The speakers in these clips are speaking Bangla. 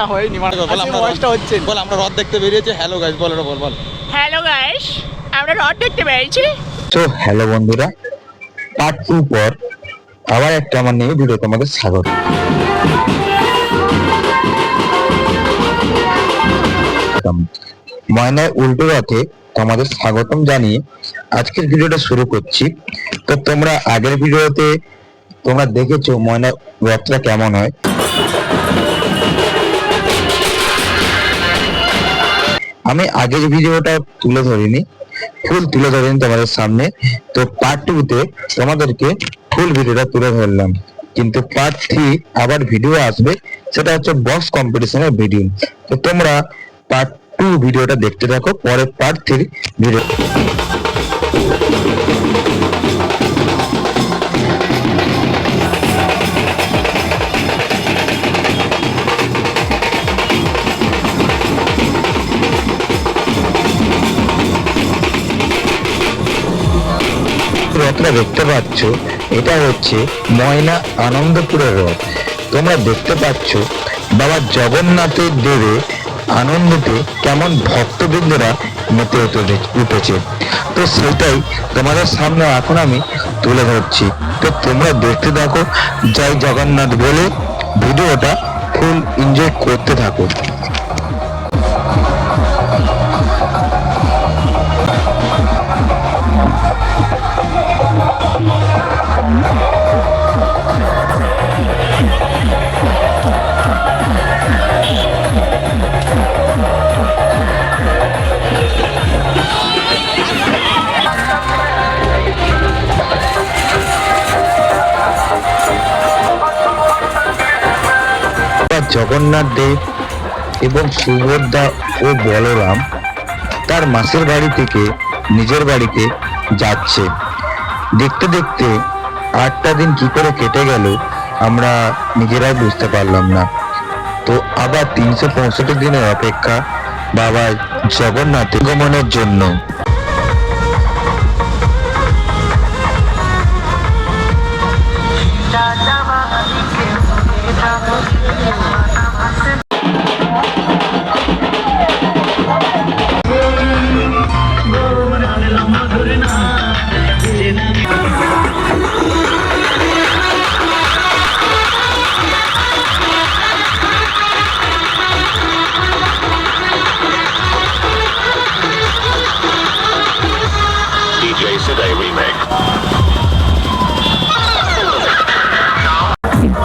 না হয়নি মানে বল আমরা বয়সটা হচ্ছে বল আমরা রথ দেখতে বেরিয়েছি। হ্যালো গাইস বল এটা বল বল। হ্যালো গাইস আমরা রথ দেখতে পেরেছি তো হ্যালো বন্ধুরা পার্ট টু পর আবার একটা আমার নিয়ে ভিডিও তোমাদের স্বাগত। ময়নায় উল্টো রথে তোমাদের স্বাগতম জানিয়ে আজকের ভিডিওটা শুরু করছি। তো তোমরা আগের ভিডিওতে তোমরা দেখেছ ময়নার রথটা কেমন হয়? আমি আগের ভিডিওটা তুলে ধরিনি, ফুল তুলে ধরেন তোমাদের সামনে। তো পার্ট টু তে তোমাদেরকে ফুল ভিডিওটা তুলে ধরলাম। কিন্তু পার্ট থ্রি আবার ভিডিও আসবে, সেটা হচ্ছে বক্স কম্পিটিশনের ভিডিও তো তোমরা পার্ট টু ভিডিওটা দেখতে থাকো, পরে পার্ট থ্রি ভিডিও রথটা দেখতে পাচ্ছ, এটা হচ্ছে ময়না আনন্দপুরের রথ। তোমরা দেখতে পাচ্ছ, বাবা জগন্নাথের দেবে আনন্দতে কেমন ভক্তবৃন্দরা মেতে উঠে- উঠেছে। তো সেটাই তোমাদের সামনে এখন আমি তুলে ধরছি। তো তোমরা দেখতে থাকো, জয় জগন্নাথ বলে ভিডিওটা ফুল এনজয় করতে থাকো। জগন্নাথ দেব এবং সুভদ্রা ও বলরাম তার মাসির বাড়ি থেকে নিজের বাড়িতে যাচ্ছে। দেখতে দেখতে আটটা দিন কি করে কেটে গেল আমরা নিজেরাই বুঝতে পারলাম না। তো আবার তিনশো পঁয়ষট্টি দিনের অপেক্ষা বাবা জগন্নাথ গমনের জন্য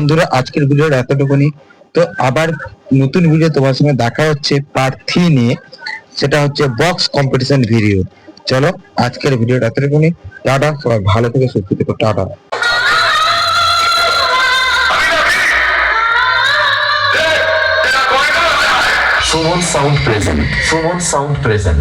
বন্ধুরা, আজকের ভিডিওর এতটুকুনি তো আবার নতুন ভিডিও তোমার সঙ্গে দেখা হচ্ছে পার্ট থ্রি নিয়ে সেটা হচ্ছে বক্স কম্পিটিশন ভিডিও চলো, আজকের ভিডিওটা এতটুকুনি টাটা, সবাই ভালো থেকে, সুস্থ থেকো, tata Summon sound present. Summon sound present.